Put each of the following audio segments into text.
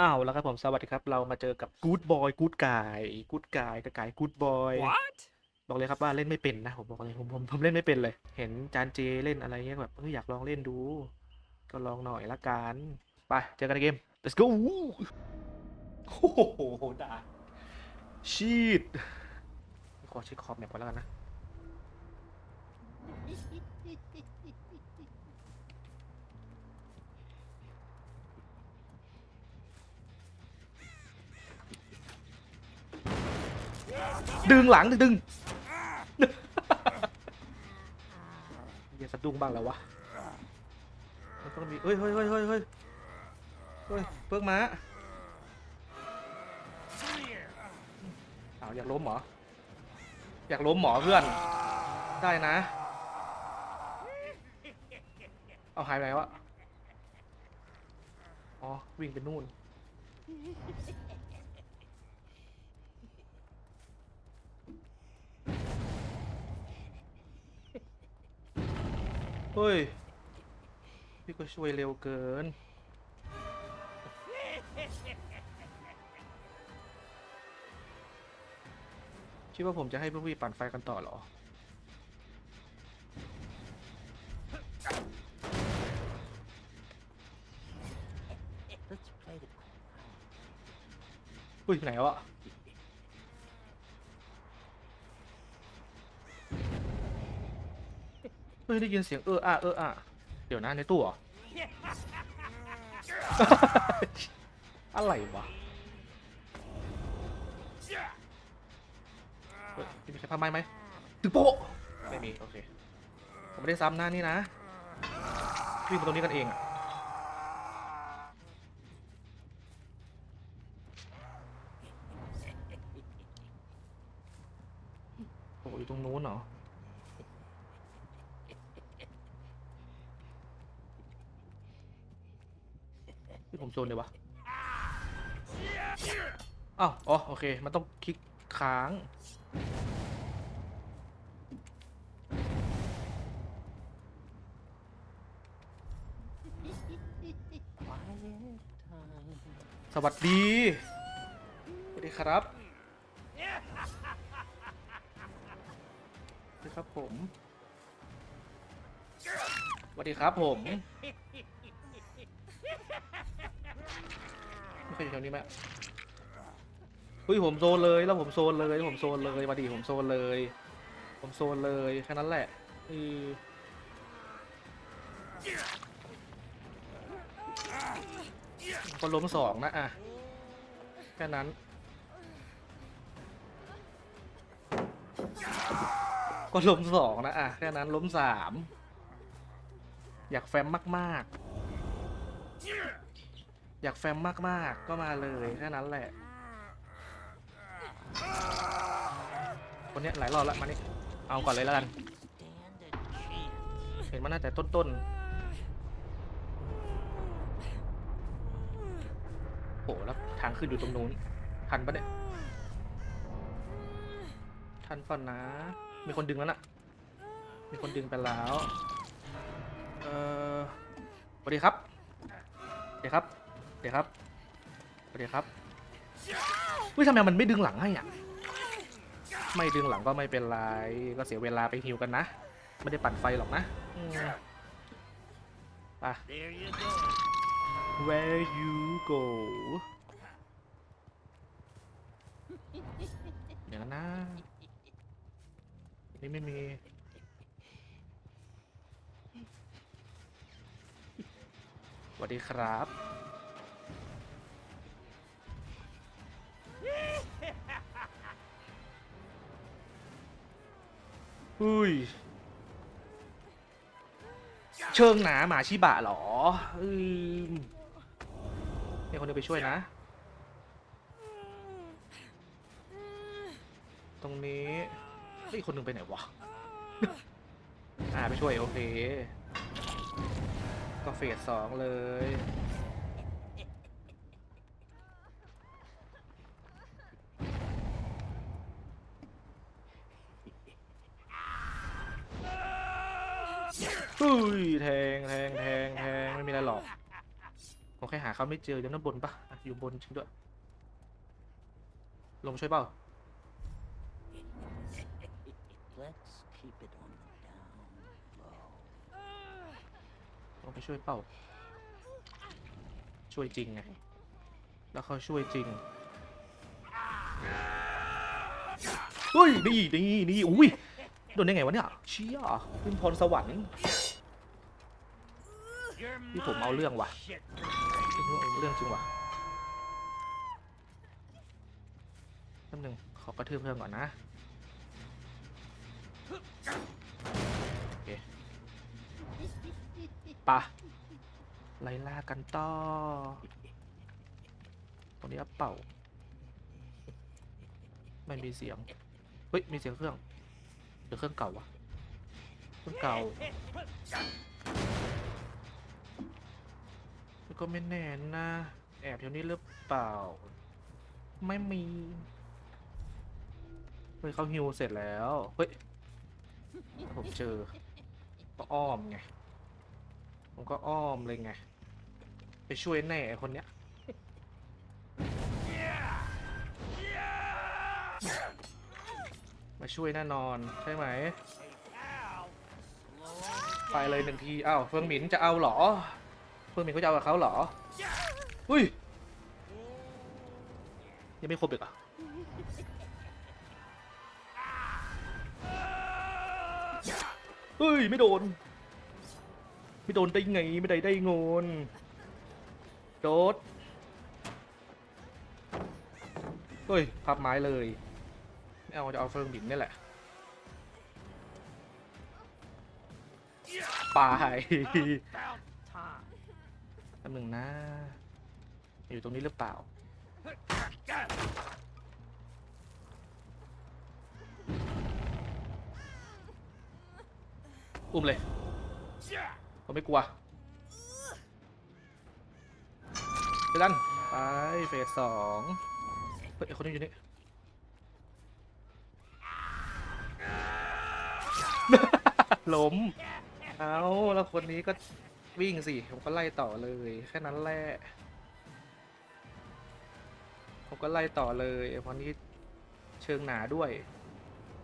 อ้าวแล้วครับผมสวัสดีครับ เรามาเจอกับกู๊ดบอยกู๊ดกายกู๊ดกายกับกายกู๊ดบอย What? บอกเลยครับว่าเล่นไม่เป็นนะผมบอกเลยผมผมผมเล่นไม่เป็นเลย เห็นจานเจเล่นอะไรเงี้ยแบบเฮ้ยอยากลองเล่นดู ก็ลองหน่อยละกันไปเจอกันในเกม let's go โอ้โหด่าชีดขอเช็คคอมแมปก่อนแล้วกันนะ ดึงหลังดึงดึงอย่าสะดุ้งบ้างแล้ววะมันต้องมีเฮ้ยเฮ้ยเฮ้ยเฮ้ยเฮ้ยเฮ้ยเพิ่งมาเอาอยากล้มหรออยากล้มหมอเพื่อน ได้นะ เอาหายไปไหนวะ อ๋อ วิ่งไปนู่น เฮ้ย พี่ก็ช่วยเร็วเกิน คิดว่าผมจะให้พวกพี่ปั่นไฟกันต่อเหรอ อุ้ยไหนวะ เฮ้ ยได้ยินเสียงเอออะเอออะเดี๋ยวนะในตู้เหรอ อะไรวะเฮ้ยมีใครพาไม้ไหมตึกโป๊ะไม่มี โอเค ผมไม่ได้ซ้ำหน้านี่นะวิ่งมาตรงนี้กันเองอะโอ้อยู่ตรงนู้นเหรอ ที่ผมโซนเลยวะอ้าวอ๋อ โอเค มันต้องคลิกค้าง สวัสดี สวัสดีครับสวัสดีครับผม สวัสดีครับผม ไม่เคยอยู่แถวนี้ไหมเฮ้ยผมโซนเลยแล้วผมโซนเลยผมโซนเลยมาดีผมโซนเลย ผมโซนเลยแค่นั้นแหละเออก็ล้มสองนะอะแค่นั้นก็ล้มสองนะอะแค่นั้นล้มสามอยากแฟมมาก ๆ อยากแฟมมากๆ ก็มาเลยแค่นั้นแหละ คนเนี้ยหลายรอบแล้วมานี่เอาก่อนเลยแล้วกัน เห็นมันน่าแต่ต้นๆโหแล้วทางขึ้นอยู่ตรงนู้น ทันปะเนี่ย ทันป่ะนะ มีคนดึงแล้วน่ะ มีคนดึงไปแล้ว เออสวัสดีครับสวัสดีครับ สวัสดีครับสวัสดีครับเฮ้ยทำไมมันไม่ดึงหลังให้อะไม่ดึงหลังก็ไม่เป็นไรก็เสียเวลาไปฮิวกันนะ ไม่ได้ปั่นไฟหรอกนะไป There you go. where you go อย่างนั้นนะนี่ไม่มีสวัสดีครับ อุ้ย เชิงหนาหมาชิบะหรออืมมีคนเดินไปช่วยนะ ตรงนี้เฮ้ยคนหนึ่งไปไหนวะ อ่าไปช่วยโอเค ก็เฟสสองเลย อุ้ยแทงแทงแทงแทงไม่มีอะไรหรอกผมแค่หาเขาไม่เจออยู่ด้านบนปะอะอยู่บนจริงด้วย ลงช่วยเปล่า Let's keep it on the down low. ลงไปช่วยเปล่า ช่วยจริงไง แล้วเขาช่วยจริงเฮ้ยนี่นี่นี่อุ้ย โดนได้ไงวะเนี่ยเชี่ยขึ้นพรสวรรค์นี่ผมเอาเรื่องว่ะเรื่องจริงว่ะแป๊บนึงขอกระทืบเพื่อนก่อนนะโอเคปะไล่ล่ากันต่อตรงนี้อัปเป่าไม่มีเสียง เฮ้ย มีเสียงเครื่อง หรือเครื่องเก่าวะเครื่องเก่าก็ไม่แน่นะ แอบอยู่นี่หรือเปล่า ไม่มี เฮ้ยเขาฮิวเสร็จแล้ว เฮ้ย ผมเจอก็อ้อมไง ผมก็อ้อมเลยไง ไปช่วยแน่ไอ้คนเนี้ย มาช่วยแน่นอนใช่ไหม ไปเลยหนึ่งทีอ้าวเฟิงหมินจะเอาเหรอ เฟิงหมินเขาจะเอากับเขาเหรอ อุ้ย ยังไม่ครบอีกอะเฮ้ย ไม่โดน ไม่โดนได้ไง ไม่ได้ได้งนโดดเฮ้ยพับไม้เลย เอาจะเอาเฟิงบินนี่แหละไป About time. แป๊บหนึ่งนะ อยู่ตรงนี้หรือเปล่า อุ้มเลยผมไม่กลัวเดัน ไป เฟสสองเฮ้ยคนนี้อยู่นี่ ล้ม เอาแล้วคนนี้ก็วิ่งสิผมก็ไล่ต่อเลย แค่นั้นแหละผมก็ไล่ต่อเลยไอ้คนนี้เชิงหนาด้วย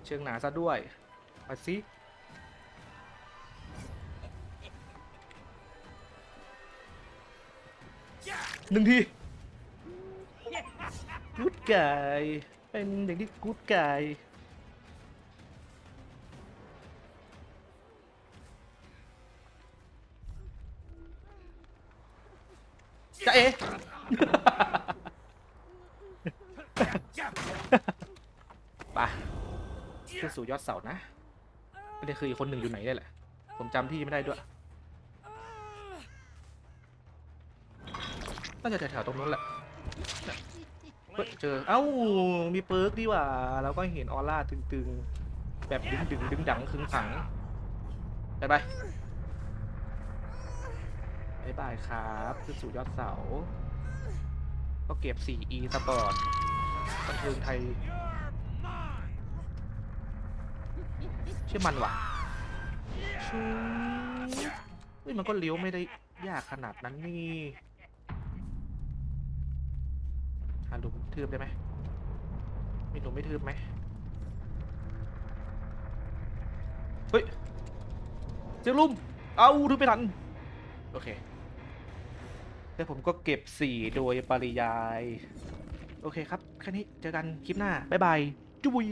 เชิงหนาซะด้วยมาสิหนึ่งทีกูดไก่เป็นเด็กที่กูดไก่ จะเอ ไปขึ้นสู่ยอดเสานะไม่ได้คืออีกคนหนึ่งอยู่ไหนเนี่ยแหละ ผมจำที่ไม่ได้ด้วย น่าจะแถวๆตรงนู้นแหละเฮ้ยเจอ เอ้า มีเปิร์กดีหว่าเราก็เห็นออร่าตึงๆ แบบดึงดึงดึงดังคึงขังไปไป บายบายครับขึ้นสู่ยอดเสา ก็เก็บ 4E สปอร์ตบันเทิงไทยชื่อมันว่ะชื่อเฮ้ยมันก็เลี้ยวไม่ได้ยากขนาดนั้นนี่หาหลุมทืบได้ไหมมีหลุมไม่ทืบไหมเฮ้ยเจอลุ่มเอาทืบไปทัน โอเค แล้วผมก็เก็บสี่โดยปริยาย โอเคครับ แค่นี้เจอกันคลิปหน้า บ๊ายบาย จุบุย